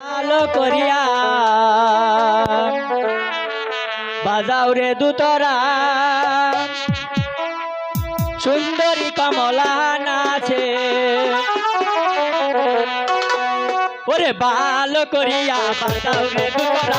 আলো করিয়া। বাজাও রে দুতরা। সুন্দরী কমলা নাচে। ওরে ভালো করিয়া বাজাও রে দুতরা।